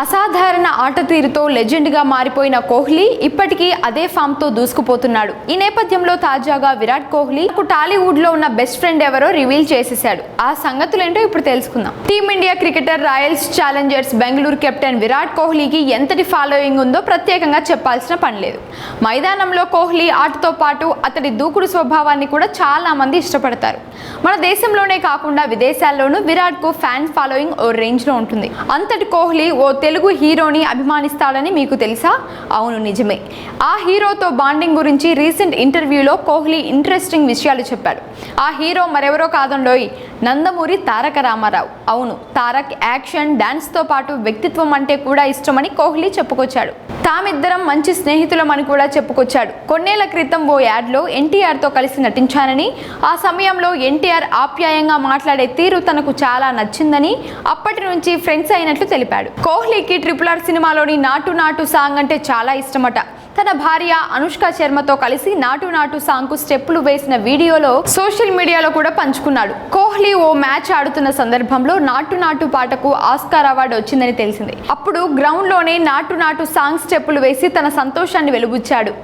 అసాధారణ ఆట తీరుతో లెజెండ్గా మారిపోయిన కోహ్లీ ఇప్పటికీ అదే ఫామ్తో దూసుకుపోతున్నాడు. ఈ నేపథ్యంలో తాజాగా విరాట్ కోహ్లీ టాలీవుడ్లో ఉన్న బెస్ట్ ఫ్రెండ్ ఎవరో రివీల్ చేసేశాడు. ఆ సంగతులేంటో ఇప్పుడు తెలుసుకుందాం. Team India cricketer Royal Challengers Bengaluru captain Virat కోహ్లీకి ఎంతటి ఫాలోయింగ్ ఉందో ప్రత్యేకంగా చెప్పాల్సిన పని లేదు. మైదానంలో కోహ్లీ ఆటతో పాటు అతడి దూకుడు స్వభావాన్ని కూడా చాలా మంది ఇష్టపడతారు. మన దేశంలోనే కాకుండా విదేశాల్లోనూ విరాట్కు ఫ్యాన్ ఫాలోయింగ్ ఓ రేంజ్లో ఉంటుంది. అంతటి కోహ్లీ ఓ తెలుగు హీరోని అభిమానిస్తాడని మీకు తెలుసా? అవును నిజమే. ఆ హీరోతో బాండింగ్ గురించి రీసెంట్ ఇంటర్వ్యూలో కోహ్లీ ఇంట్రెస్టింగ్ విషయాలు చెప్పాడు. ఆ హీరో మరెవరో కాదండోయ్ నందమూరి తారక రామారావు. అవును తారక్ యాక్షన్ డాన్స్తో పాటు వ్యక్తిత్వం అంటే కూడా ఇష్టమని కోహ్లీ చెప్పుకొచ్చాడు. తామిద్దరం మంచి స్నేహితులమని కూడా చెప్పుకొచ్చాడు. కొన్నేళ్ళ క్రితం ఓ యాడ్లో ఎన్టీఆర్తో కలిసి నటించానని ఆ సమయంలో ఎన్టీఆర్ ఆప్యాయంగా మాట్లాడే తీరు తనకు చాలా నచ్చిందని అప్పటి నుంచి ఫ్రెండ్స్ అయినట్లు తెలిపాడు. కోహ్లీకి ట్రిపుల్ ఆర్ సినిమాలోని నాటు నాటు సాంగ్ అంటే చాలా ఇష్టమట. తన భార్య అనుష్క శర్మతో కలిసి నాటు నాటు సాంగ్కు స్టెప్పులు వేసిన వీడియోలో సోషల్ మీడియాలో కూడా పంచుకున్నాడు. కోహ్లీ ఓ మ్యాచ్ ఆడుతున్న సందర్భంలో నాటు నాటు పాటకు ఆస్కార్ అవార్డు వచ్చిందని తెలిసింది. అప్పుడు గ్రౌండ్లోనే నాటు నాటు సాంగ్ స్టెప్పులు వేసి తన సంతోషాన్ని వెలుబుచ్చాడు.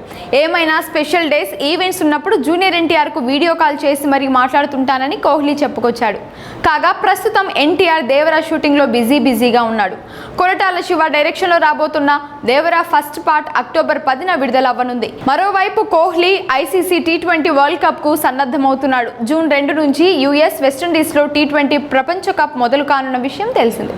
ఏమైనా స్పెషల్ డేస్ ఈవెంట్స్ ఉన్నప్పుడు జూనియర్ ఎన్టీఆర్కు వీడియో కాల్ చేసి మరి మాట్లాడుతుంటానని కోహ్లీ చెప్పుకొచ్చాడు. కాగా ప్రస్తుతం ఎన్టీఆర్ దేవరా షూటింగ్లో బిజీ బిజీగా ఉన్నాడు. కొరటాల శివ డైరెక్షన్లో రాబోతున్న దేవరా ఫస్ట్ పార్ట్ అక్టోబర్ పదిన విడుదల అవ్వనుంది మరోవైపు Kohli ICC T twenty world కప్కు సన్నద్ధమవుతున్నాడు. జూన్ రెండు నుంచి యుఎస్ వెస్టిండీస్లో టీ ట్వంటీ ప్రపంచ కప్ మొదలు కానున్న విషయం తెలిసింది.